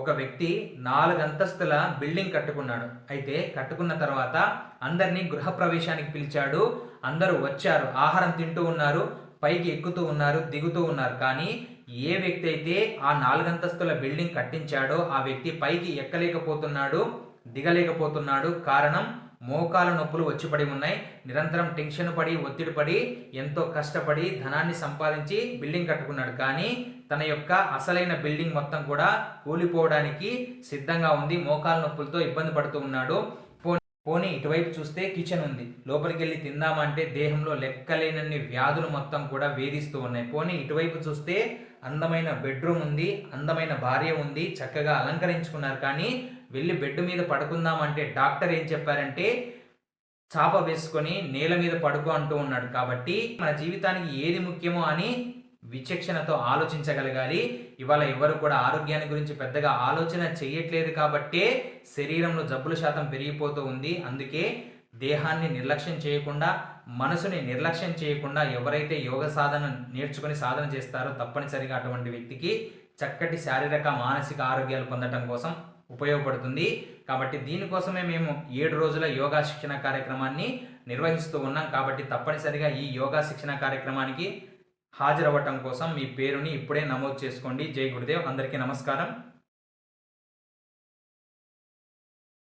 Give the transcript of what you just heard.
ఒక వ్యక్తి నాలుగు అంతస్తుల బిల్డింగ్ కట్టుకున్నాడు. అయితే కట్టుకున్న తర్వాత అందరినీ గృహప్రవేశానికి పిలిచాడు. అందరూ వచ్చారు. ఆహారం తింటూ ఉన్నారు. పైకి ఎక్కుతూ ఉన్నారు దిగుతూ ఉన్నారు. కానీ ఏ వ్యక్తి అయితే ఆ నాలుగంతస్తుల బిల్డింగ్ కట్టించాడో ఆ వ్యక్తి పైకి ఎక్కలేకపోతున్నాడు దిగలేకపోతున్నాడు. కారణం మోకాల నొప్పులు వచ్చి పడి ఉన్నాయి. నిరంతరం టెన్షన్ పడి ఒత్తిడి పడి ఎంతో కష్టపడి ధనాన్ని సంపాదించి బిల్డింగ్ కట్టుకున్నాడు. కానీ తన యొక్క అసలైన బిల్డింగ్ మొత్తం కూడా కూలిపోవడానికి సిద్ధంగా ఉంది. మోకాల నొప్పులతో ఇబ్బంది పడుతూ ఉన్నాడు. పోనీ ఇటువైపు చూస్తే కిచెన్ ఉంది. లోపలికి వెళ్ళి తిందామంటే దేహంలో లెక్కలేనన్ని వ్యాధులు మొత్తం కూడా వేధిస్తూ ఉన్నాయి. పోనీ ఇటువైపు చూస్తే అందమైన బెడ్రూమ్ ఉంది అందమైన భార్య ఉంది చక్కగా అలంకరించుకున్నారు. కానీ వెళ్ళి బెడ్ మీద పడుకుందామంటే డాక్టర్ ఏం చెప్పారంటే చాప వేసుకొని నేల మీద పడుకో అంటూ ఉన్నాడు. కాబట్టి మన జీవితానికి ఏది ముఖ్యమో అని విచక్షణతో ఆలోచించగలగాలి. ఇవాళ ఎవరు కూడా ఆరోగ్యాన్ని గురించి పెద్దగా ఆలోచన చేయట్లేదు కాబట్టే శరీరంలో జబ్బుల శాతం పెరిగిపోతూ ఉంది. అందుకే దేహాన్ని నిర్లక్ష్యం చేయకుండా మనసుని నిర్లక్ష్యం చేయకుండా ఎవరైతే యోగ సాధన నేర్చుకుని సాధన చేస్తారో తప్పనిసరిగా అటువంటి వ్యక్తికి చక్కటి శారీరక మానసిక ఆరోగ్యాలు పొందడం కోసం ఉపయోగపడుతుంది. కాబట్టి దీనికోసమే మేము ఏడు రోజుల యోగా శిక్షణ కార్యక్రమాన్ని నిర్వహిస్తూ ఉన్నాం. కాబట్టి తప్పనిసరిగా ఈ యోగా శిక్షణ కార్యక్రమానికి హాజరవ్వటం కోసం మీ పేరుని ఇప్పుడే నమోదు చేసుకోండి. జై గురుదేవ్. అందరికీ నమస్కారం.